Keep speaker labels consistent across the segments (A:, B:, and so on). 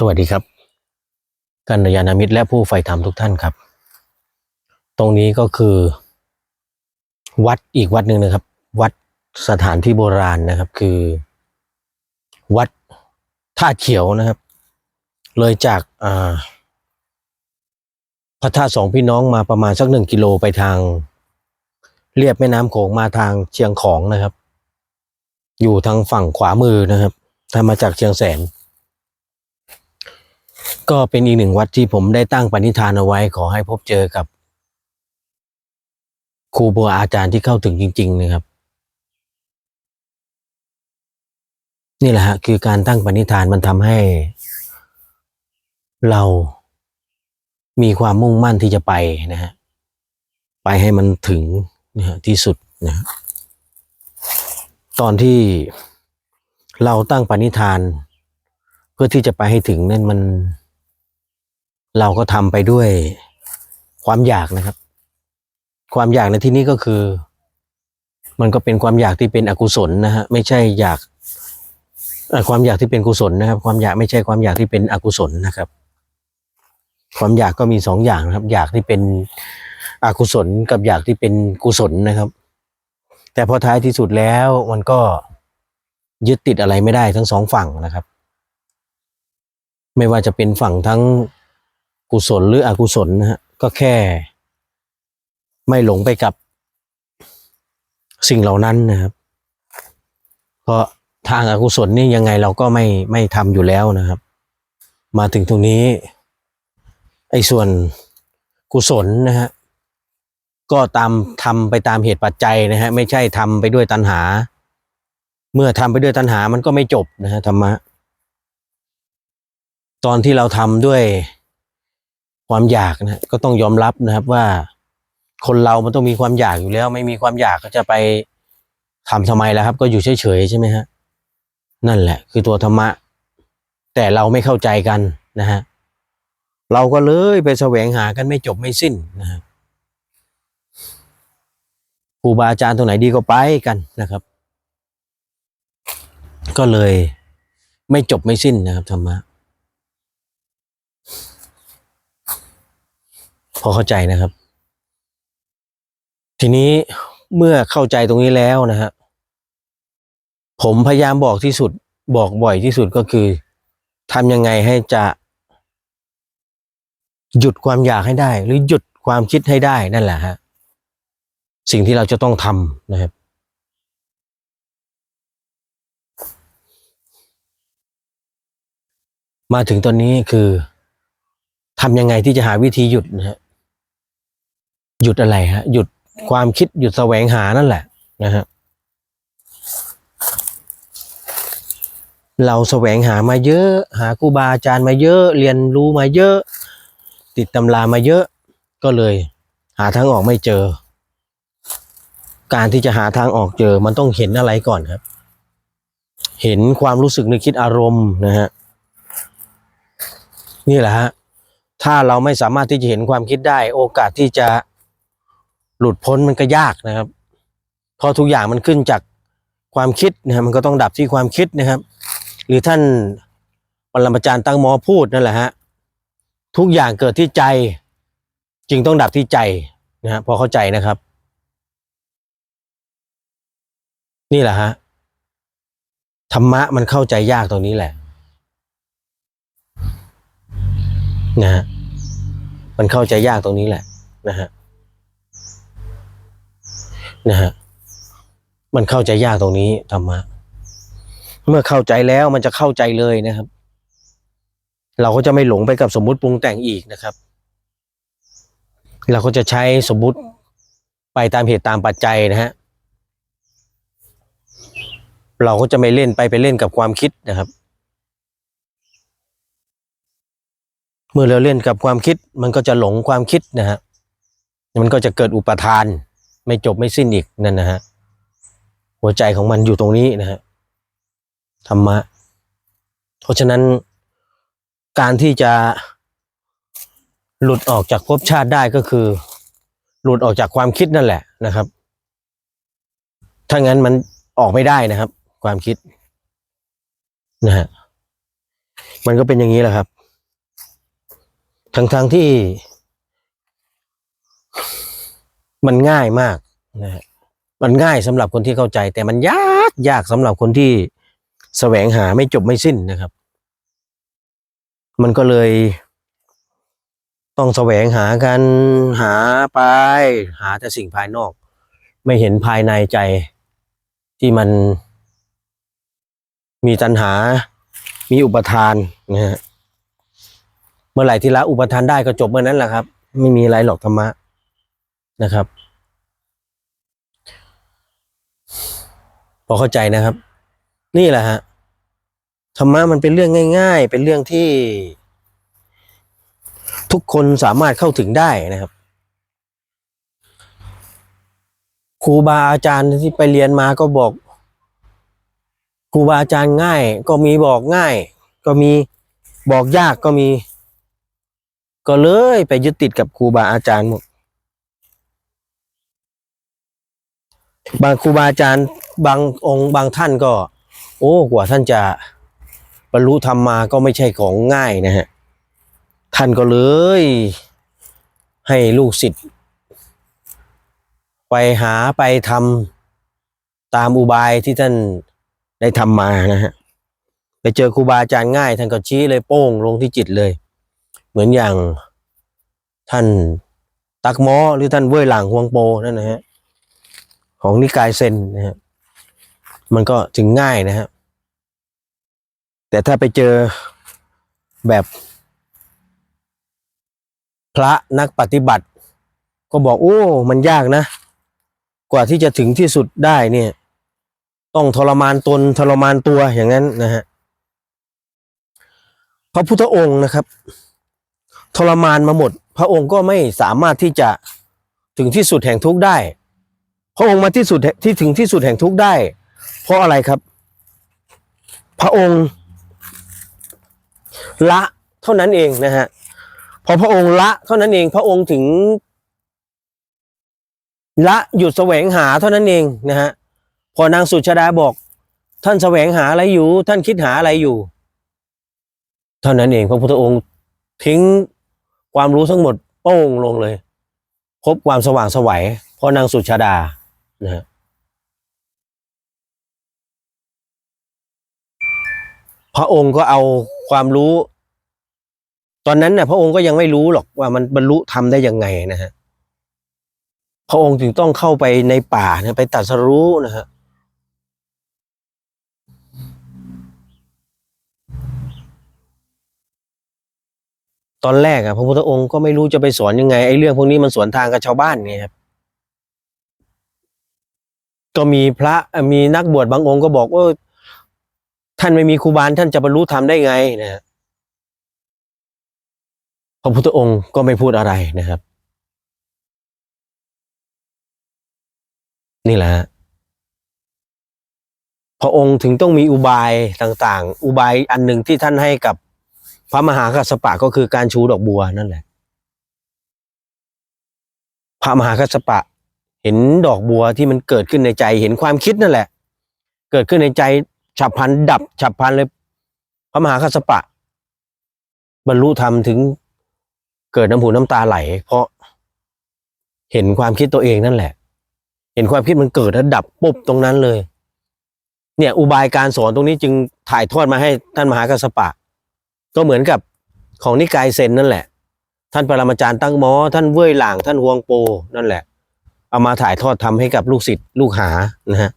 A: สวัสดีครับกัลยาณมิตรและผู้ใฝ่ธรรมทุกท่านครับ ตรงนี้ก็คือ วัดอีกวัดหนึ่งนะครับ วัดสถานที่โบราณนะครับ คือ วัดท่าเขียวนะครับ เลยจากาพระธาตุสองพี่น้องมาประมาณสักหนึ่งกิโลไปทางเรียบแม่น้ำโขงมาทางเชียงของนะครับ อยู่ทางฝั่งขวามือนะครับถ้ามาจากเชียงแสน ก็เป็นอีกหนึ่งวัดที่ผมได้ตั้งปณิธานเอาไว้ ขอให้พบเจอกับ ครูบาอาจารย์ที่เข้าถึงจริง ๆ นะครับ นี่แหละฮะคือการตั้งปณิธานมันทำให้ เรามีความมุ่งมั่นที่จะไปนะฮะไปให้มันถึงนะฮะที่สุดนะตอนที่เราตั้งปณิธาน เพื่อที่จะไปให้ถึงนั่นมัน เราก็ทำไปด้วยความอยากนะครับ ความอยากในที่นี้ก็คือ มันก็เป็นความอยากที่เป็นอกุศลนะฮะไม่ใช่อยากความอยากที่เป็นกุศลนะครับ ความอยากไม่ใช่ความอยากที่เป็นอกุศลนะครับ ความอยากก็มีสองอย่างนะครับ อยากที่เป็นอกุศลกับอยากที่เป็นกุศลนะครับ แต่พอท้ายที่สุดแล้วมันก็ยึดติดอะไรไม่ได้ทั้งสองฝั่งนะครับ ไม่ว่าจะเป็นฝั่งทั้งกุศลหรืออกุศลนะฮะก็แค่ ไม่หลงไปกับสิ่งเหล่านั้นนะครับ เพราะทางอากุศลนี่ยังไงเราก็ไม่ไม่ทำอยู่แล้วนะครับ มาถึงตรงนี้ไอ้ส่วนกุศลนะฮะก็ตามทำไปตามเหตุปัจจัยนะฮะไม่ใช่ทำไปด้วยตัณหา เมื่อทำไปด้วยตัณหามันก็ไม่จบนะฮะธรรมะ ตอนที่เราทำด้วยความอยากนะก็ต้องยอมรับนะครับว่า คนเรามันต้องมีความอยากอยู่แล้ว ไม่มีความอยากก็จะไปทำทำไมล่ะครับ ก็อยู่เฉยๆใช่ไหมฮะนั่นแหละ คือตัวธรรมะ แต่เราไม่เข้าใจกันนะฮะเราก็เลยไปแสวงหากันไม่จบไม่สิ้นนะฮะครูบาอาจารย์ตรงไหนดีก็ไปกันนะครับ ก็เลยไม่จบไม่สิ้นนะครับธรรมะ พอเข้าใจนะครับ ทีนี้เมื่อเข้าใจตรงนี้แล้วนะฮะผมพยายามบอกที่สุดบอกบ่อยที่สุดก็คือทำยังไงให้จะ หยุดความอยากให้ได้ หรือหยุดความคิดให้ได้นั่นแหละฮะสิ่งที่เราจะต้องทำนะครับ มาถึงตอนนี้คือทำยังไงที่จะหาวิธีหยุดนะฮะ หยุดอะไรฮะ หยุดความคิดหยุดแสวงหานั่นแหละนะฮะเราแสวงหามาเยอะ หาครูบาอาจารย์มาเยอะ เรียนรู้มาเยอะ ติดตำรามาเยอะ ก็เลย หาทางออกไม่เจอ การที่จะหาทางออกเจอ มันต้องเห็นอะไรก่อนครับ เห็นความรู้สึกนึกคิดอารมณ์นะฮะนี่แหละฮะถ้าเราไม่สามารถที่จะเห็นความคิดได้ โอกาสที่จะ หลุดพ้นมันก็ยากนะครับเพราะทุกอย่างมันขึ้นจากความคิดนะครับมันก็ต้องดับที่ความคิดนะครับ หรือท่านปรมาจารย์ตั้งมอพูดนั่นแหละฮะทุกอย่างเกิดที่ใจ จึงต้องดับที่ใจนะฮะพอเข้าใจนะครับ นี่แหละฮะธรรมะมันเข้าใจยากตรงนี้แหละนะฮะมันเข้าใจยากตรงนี้แหละนะฮะ นะฮะมันเข้าใจยากตรงนี้ธรรมะเมื่อเข้าใจแล้วมันจะเข้าใจเลยนะครับ เราก็จะไม่หลงไปกับสมมุติปรุงแต่งอีกนะครับ เราก็จะใช้สมมุติไปตามเหตุตามปัจจัยนะฮะเราก็จะไม่เล่นไปไปเล่นกับความคิดนะครับ เมื่อเราเล่นกับความคิด มันก็จะหลงความคิดนะฮะมันก็จะเกิดอุปทาน ไม่จบไม่สิ้นอีกนั่นนะฮะหัวใจของมันอยู่ตรงนี้นะฮะธรรมะ เพราะฉะนั้นการที่จะหลุดออกจากภพชาติได้ก็คือ หลุดออกจากความคิดนั่นแหละนะครับ ถ้างั้นมันออกไม่ได้นะครับ ความคิดนะฮะมันก็เป็นอย่างนี้แหละครับ ทั้งทที่ มันง่ายมากนะฮะมันง่ายสำหรับคนที่เข้าใจ แต่มันยากยากสำหรับคนที่แสวงหาไม่จบไม่สิ้นนะครับ มันก็เลย ต้องแสวงหากันหาไป หาแต่สิ่งภายนอก ไม่เห็นภายในใจที่มัน มีตัณหา มีอุปทานนะฮะเมื่อไหร่ที่ละอุปทานได้ก็จบเมื่อนั้นแหละครับ ไม่มีอะไรหรอกธรรมะ นะครับ พอเข้าใจนะครับ นี่แหละฮะธรรมะมันเป็นเรื่องง่าย ๆ เป็นเรื่องที่ ทุกคนสามารถเข้าถึงได้นะครับครูบาอาจารย์ที่ไปเรียนมาก็บอกครูบาอาจารย์ง่าย ก็มีบอกง่าย ก็มีบอกยากก็มี ก็เลยไปยึดติดกับครูบาอาจารย์หมด บางครูบาอาจารย์บางองค์บางท่านก็ โอ้กว่าท่านจะบรรลุธรรมมาก็ไม่ใช่ของง่ายนะฮะท่านก็เลย ให้ลูกศิษย์ไปหาไปทำตามอุบายที่ท่านได้ทำมานะฮะไปเจอครูบาอาจารย์ง่าย ท่านก็ชี้เลยโป้งลงที่จิตเลย เหมือนอย่างท่านตักหมอหรือท่านเว่ยหลางฮวงโปนั่นนะฮะ ของนิกายเซนนะฮะมันก็ถึงง่ายนะฮะแต่ถ้าไปเจอแบบ พระนักปฏิบัติ ก็บอกโอ้ มันยากนะ กว่าที่จะถึงที่สุดได้เนี่ย ต้องทรมานตนทรมานตัวอย่างนั้นนะฮะพระพุทธองค์นะครับ ทรมานมาหมด พระองค์ก็ไม่สามารถที่จะถึงที่สุดแห่งทุกข์ได้ พระองค์มาที่สุดที่ถึงที่สุดแห่งทุกข์ได้ เพราะอะไรครับ พระองค์ละเท่านั้นเองนะฮะพอพระองค์ละเท่านั้นเอง พระองค์ถึง ละหยุดแสวงหาเท่านั้นเองนะฮะพอนางสุชาดาบอก ท่านแสวงหาอะไรอยู่ ท่านคิดหาอะไรอยู่ เท่านั้นเอง พระพุทธองค์ทิ้งความรู้ทั้งหมดโป้งลงเลย พบความสว่างสวัยพราะนางสุชาดา นะฮะพระองค์ก็เอาความรู้ ตอนนั้นนี่ยพระองค์ก็ยังไม่รู้หรอกว่ามันบรรลุทำได้ยังไงนะฮะพระองค์จึงต้องเข้าไปในป่านะไปตรัสรู้นะฮะตอนแรกอะพระพุทธองค์ก็ไม่รู้จะไปสอนยังไงไอ้เรื่องพวกนี้มันสวนทางกับชาวบ้านไงครับ ก็มีพระมีนักบวชบางองค์ก็บอกว่าท่านไม่มีครูบาลท่านจะบรรลุธรรมได้ไงนะฮะพระพุทธองค์ก็ไม่พูดอะไรนะครับ นี่แหละฮะพระองค์ถึงต้องมีอุบายต่าง ๆ อุบายอันหนึ่งที่ท่านให้กับพระมหากัสสปะก็คือการชูดอกบัวนั่นแหละ พระมหากัสสปะ เห็นดอกบัวที่มันเกิดขึ้นในใจ เห็นความคิดนั่นแหละ เกิดขึ้นในใจฉับพลันดับ ฉับพลันเลย พระมหากัสสปะ บรรลุธรรมถึงเกิดน้ำหูน้ำตาไหล เพราะเห็นความคิดตัวเองนั่นแหละ เห็นความคิดมันเกิดแล้วดับปุ๊บตรงนั้นเลย เนี่ย อุบายการสอนตรงนี้จึงถ่ายทอดมาให้ท่านมหากัสปะ ก็เหมือนกับของนิกายเซนนั่นแหละ ท่านปรมาจารย์ตั้งหมอ ท่านเว่ยหลางท่านฮวงโปนั่นแหละ เอามาถ่ายทอดทำให้กับลูกศิษย์ลูกหานะฮะ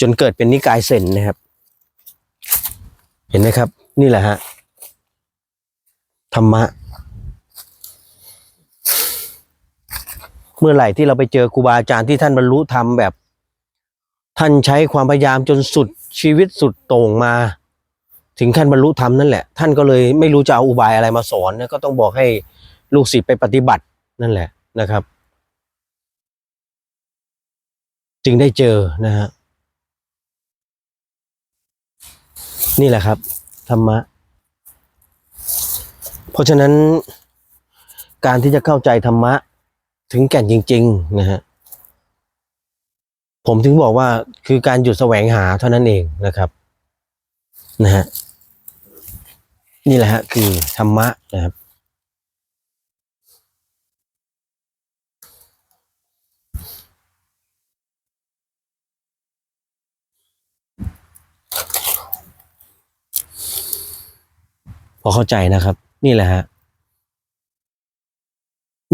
A: จนเกิดเป็นนิกายเซนนะครับ เห็นไหมครับ นี่แหละฮะธรรมะ เมื่อไหร่ที่เราไปเจอครูบาอาจารย์ที่ท่านบรรลุธรรมแบบ ท่านใช้ความพยายามจนสุดชีวิตสุดโต่งมา ถึงขั้นบรรลุธรรมนั่นแหละ ท่านก็เลยไม่รู้จะเอาอุบายอะไรมาสอนนะก็ต้องบอกให้ลูกศิษย์ไปปฏิบัตินั่นแหละนะครับ จึงได้เจอนะฮะนี่แหละครับ ธรรมะ เพราะฉะนั้นการที่จะเข้าใจธรรมะถึงแก่นจริง ๆ นะฮะผมถึงบอกว่าคือการหยุดแสวงหาเท่านั้นเองนะครับนะฮะนี่แหละฮะคือธรรมะนะครับ อเข้าใจนะครับ นี่แหละฮะ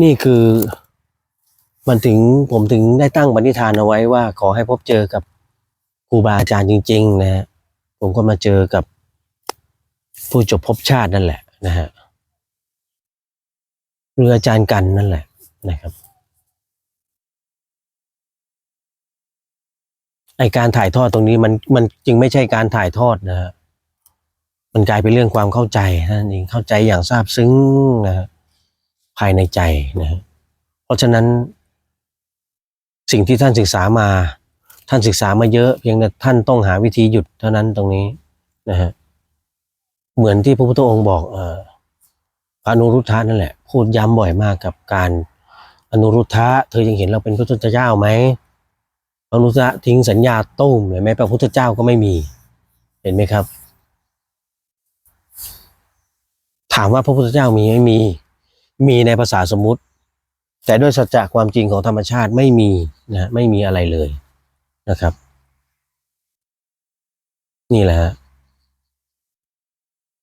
A: นี่คือมันถึงผมถึงได้ตั้งปณิธานเอาไว้ว่า ขอให้พบเจอกับครูบาอาจารย์จริง ๆ นะฮะผมก็มาเจอกับผู้จบภพชาตินั่นแหละนะฮะหรืออาจารย์กันนั่นแหละนะครับ ไอการถ่ายทอดตรงนี้มันมันจึงไม่ใช่การถ่ายทอดนะฮะ มันกลายเป็นเรื่องความเข้าใจนั่นเองเข้าใจอย่างซาบซึ้งนะภายในใจนะเพราะฉะนั้น สิ่งที่ท่านศึกษามา ท่านศึกษามาเยอะ เพียงแต่ท่านต้องหาวิธีหยุดเท่านั้นตรงนี้นะฮะเหมือนที่พระพุทธองค์บอกเออพระนุรุทธะนั่นแหละ พูดย้ำบ่อยมากกับการอนุรุทธะเธอยังเห็นเราเป็นพระพุทธเจ้าไหมพระอนุรุทธะทิ้งสัญญาตุ้มเลยไหมพระพุทธเจ้าก็ไม่มี เห็นไหมครับ ถามว่าพระพุทธเจ้ามีไม่มี มีในภาษาสมมุติ แต่ด้วยสัจจะความจริงของธรรมชาติไม่มีนะไม่มีอะไรเลยนะครับ นี่แหละฮะ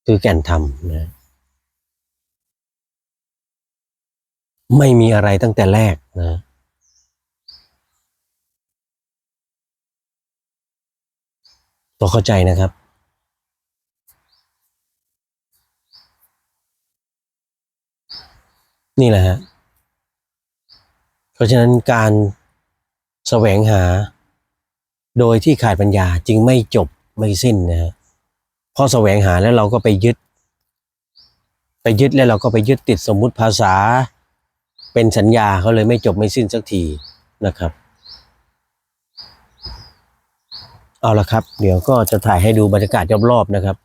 A: คือแก่นธรรมนะไม่มีอะไรตั้งแต่แรกนะตัวเข้าใจนะครับ นี่แหละฮะ เพราะฉะนั้นการแสวงหา โดยที่ขาดปัญญาจึงไม่จบไม่สิ้นนะฮะพอแสวงหาแล้วเราก็ไปยึด ไปยึดแล้วเราก็ไปยึดติดสมมุติภาษา เป็นสัญญาเขาเลยไม่จบไม่สิ้นสักทีนะครับ เอาละครับ เดี๋ยวก็จะถ่ายให้ดูบรรยากาศรอบๆนะครับ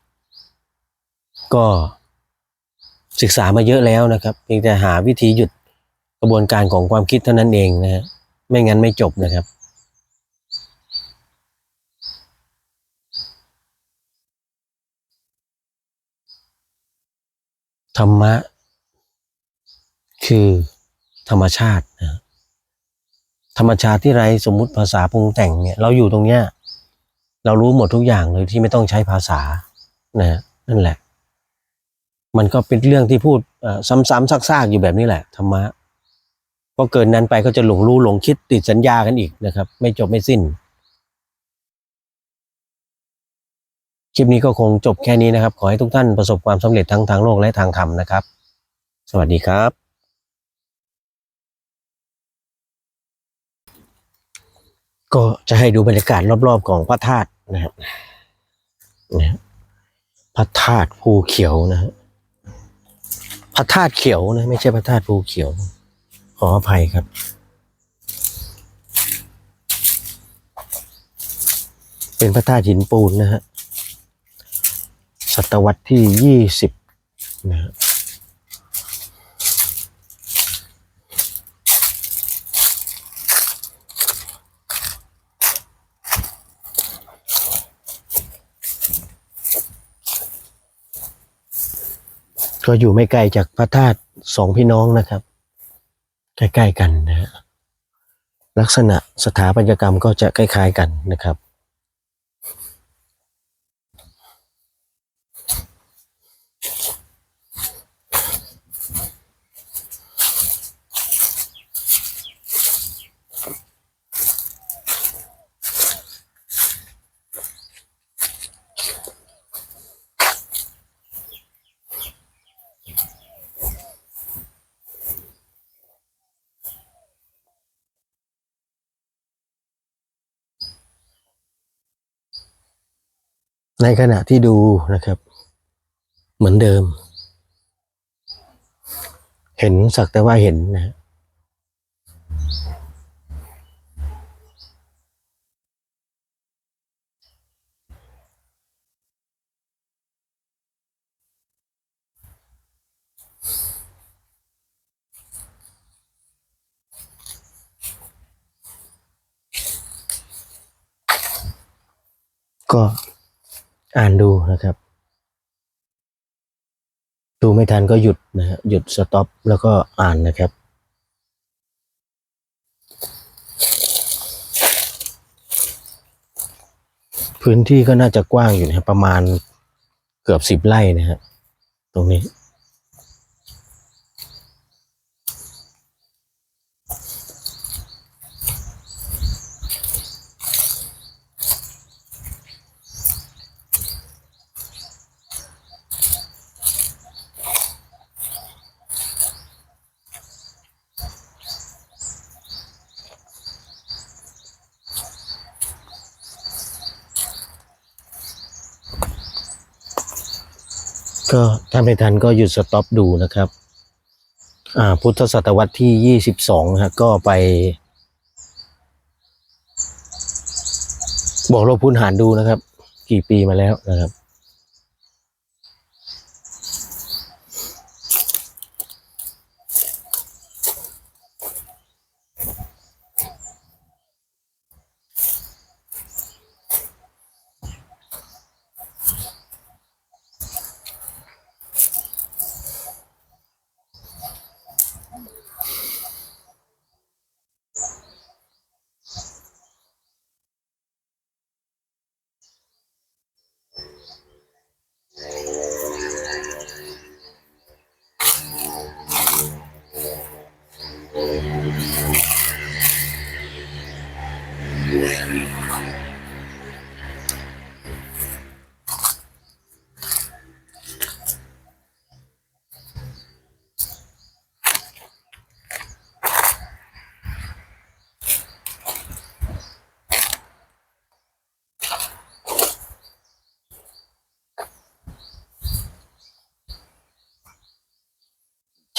A: ก็ ศึกษามาเยอะแล้วนะครับเพียงแต่หาวิธีหยุดกระบวนการของความคิดเท่านั้นเองนะฮะไม่งั้นไม่จบนะครับ ธรรมะ คือธรรมชาตินะธรรมชาติที่ไรสมมุติภาษาปรุงแต่งเนี่ยเราอยู่ตรงเนี้ยเรารู้หมดทุกอย่างเลยที่ไม่ต้องใช้ภาษานะนั่นแหละ มันก็เป็นเรื่องที่พูดซ้ำๆซากๆอยู่แบบนี้แหละธรรมะพอเกินนั้นไปก็จะหลงรู้หลงคิดติดสัญญากันอีกนะครับ ไม่จบไม่สิ้น คลิปนี้ก็คงจบแค่นี้นะครับ ขอให้ทุกท่านประสบความสำเร็จทั้งทางโลกและทางธรรมนะครับ สวัสดีครับก็จะให้ดูบรรยากาศรอบๆของพระธาตุนะครับพระธาตุภูเขียวนะฮะ พระธาตุเขียวนะไม่ใช่พระธาตุภูเขียว ขออภัยครับ เป็นพระธาตุหินปูนนะฮะศตวรรษที่ยี่สิบนะฮะ ก็อยู่ไม่ไกลจากพระธาตุสองพี่น้องนะครับ ใกล้ๆกันนะฮะลักษณะสถาปัตยกรรมก็จะคล้ายๆกันนะครับ ในขณะที่ดูนะครับ เหมือนเดิม เห็นสักแต่ว่าเห็นนะฮะก็ อ่านดูนะครับ ดูไม่ทันก็หยุดนะฮะหยุดสต็อปแล้วก็อ่านนะครับพื้นที่ก็น่าจะกว้างอยู่นะครับประมาณเกือบสิบไร่นะฮะตรงนี้ ก็ถ้าไม่ทันก็หยุดสต็อปดูนะครับอ่าพุทธศตวรรษที่ยี่สิบสองฮะ ก็ไป บอกลบพูนหารดูนะครับ กี่ปีมาแล้วนะครับ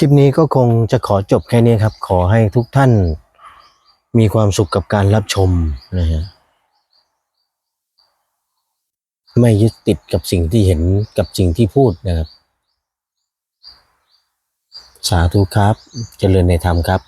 A: คลิปนี้ก็คงจะขอจบแค่นี้ครับ ขอให้ทุกท่านมีความสุขกับการรับชมนะฮะไม่ยึดติดกับสิ่งที่เห็นกับสิ่งที่พูดนะครับ สาธุครับ เจริญในธรรมครับ